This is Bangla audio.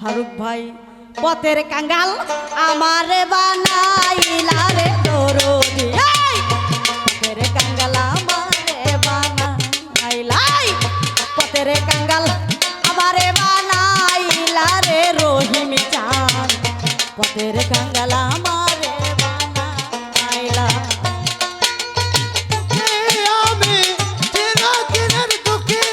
ফারুক ভাই, পথের কাঙ্গাল আমারে বানাইলা রে দরদি। পথের কাঙ্গাল আমারে বানাইলাই পথের কাঙ্গাল আমারে বানাইলা রে রহিম চান পথের কাঙ্গাল আমারে বানাইলা। আমি চিরদিনের দুঃখী